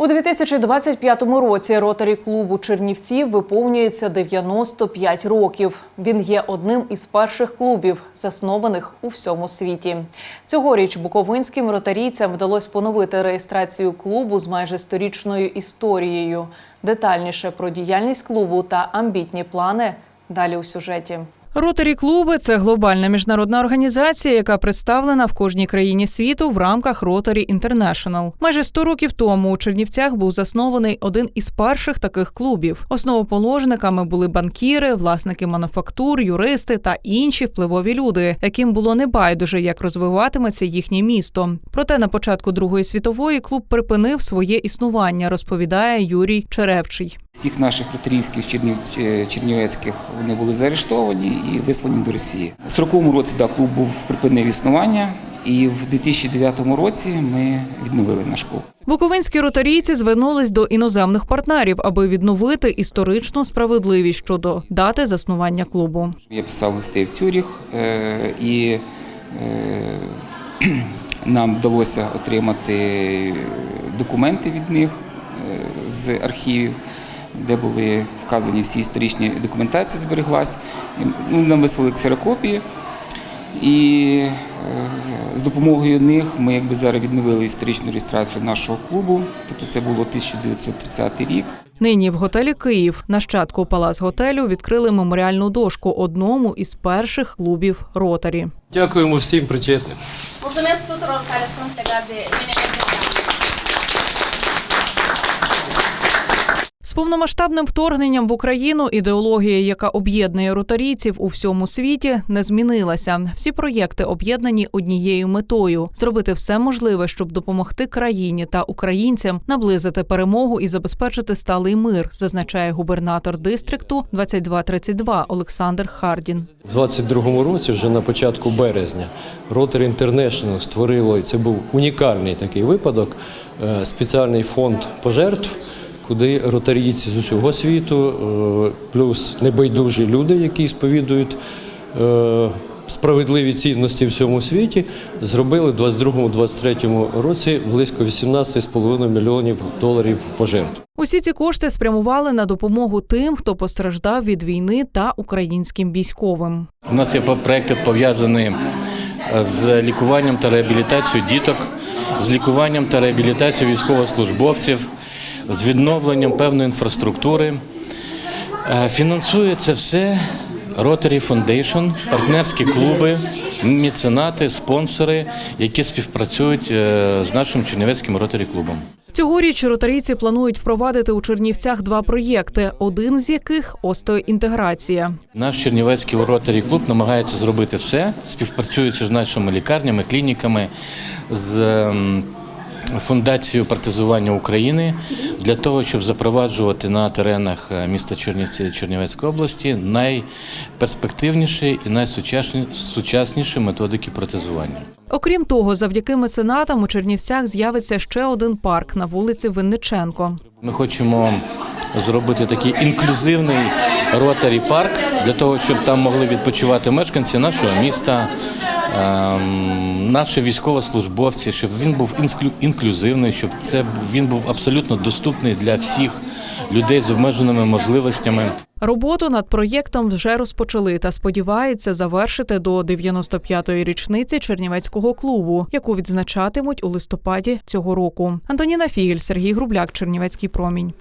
У 2025 році ротарі клубу Чернівців виповнюється 95 років. Він є одним із перших клубів, заснованих у всьому світі. Цьогоріч буковинським ротарійцям вдалося поновити реєстрацію клубу з майже сторічною історією. Детальніше про діяльність клубу та амбітні плани далі у сюжеті. Ротарі клуби це глобальна міжнародна організація, яка представлена в кожній країні світу в рамках Rotary International. Майже 100 років тому у Чернівцях був заснований один із перших таких клубів. Основоположниками були банкіри, власники мануфактур, юристи та інші впливові люди, яким було небайдуже, як розвиватиметься їхнє місто. Проте на початку Другої світової клуб припинив своє існування, розповідає Юрій Черевчий. Всіх наших роторійських чернів, е, чернівецьких вони були заарештовані і вислані до Росії. У 40-му році да, клуб був припинив існування, і в 2009 році ми відновили наш клуб. Буковинські ротарійці звернулись до іноземних партнерів, аби відновити історичну справедливість щодо дати заснування клубу. Я писав листи в Цюріх, е, і е, нам вдалося отримати документи від них з архівів, де були вказані всі історичні документації, збереглась. Ну, нам вислали ксерокопії. І е, з допомогою них ми якби зараз відновили історичну реєстрацію нашого клубу. Тобто це було 1930 рік. Нині в готелі Київ нащадку Палас готелю відкрили меморіальну дошку одному із перших клубів Ротарі. Дякуємо всім причетним. Mulțumesc повномасштабним вторгненням в Україну ідеологія, яка об'єднує ротарійців у всьому світі, не змінилася. Всі проєкти об'єднані однією метою зробити все можливе, щоб допомогти країні та українцям наблизити перемогу і забезпечити сталий мир, зазначає губернатор дистрикту 2232 Олександр Хардін. У 22-му році, вже на початку березня, Rotary International створило, і це був унікальний такий випадок, е, спеціальний фонд пожертв, куди ротарійці з усього світу, е, плюс небайдужі люди, які сповідують е, справедливі цінності в всьому світі, зробили в 22-23 році близько 18,5 мільйонів доларів пожертв. Усі ці кошти спрямували на допомогу тим, хто постраждав від війни та українським військовим. У нас є проекти пов'язані з лікуванням та реабілітацією діток, з лікуванням та реабілітацією військовослужбовців, з відновленням певної інфраструктури. Е, Фінансує це все Rotary Foundation, партнерські клуби, меценати, спонсори, які співпрацюють е, з нашим Чернівецьким Rotary клубом. Цьогоріч ротарійці планують впровадити у Чернівцях два проєкти, один з яких остеоінтеграція. Наш Чернівецький ротарі клуб намагається зробити все, співпрацюючи з нашими лікарнями, клініками, з фундацією партизування України для того, щоб запроваджувати на теренах е, міста Чернівці Чернівецької області найперспективніші і найсучасніші методики протезування. Окрім того, завдяки меценатам у Чернівцях з'явиться ще один парк на вулиці Винниченко. Ми хочемо зробити такий інклюзивний ротарі парк для того, щоб там могли відпочивати мешканці нашого міста, ем, наші військовослужбовці, щоб він був інклюзивний, щоб це він був абсолютно доступний для всіх людей з обмеженими можливостями. Роботу над проєктом вже розпочали та сподіваються завершити до 95-ї річниці Чернівецького клубу, яку відзначатимуть у листопаді цього року. Антоніна Фігель, Сергій Грубляк, Чернівецький промінь.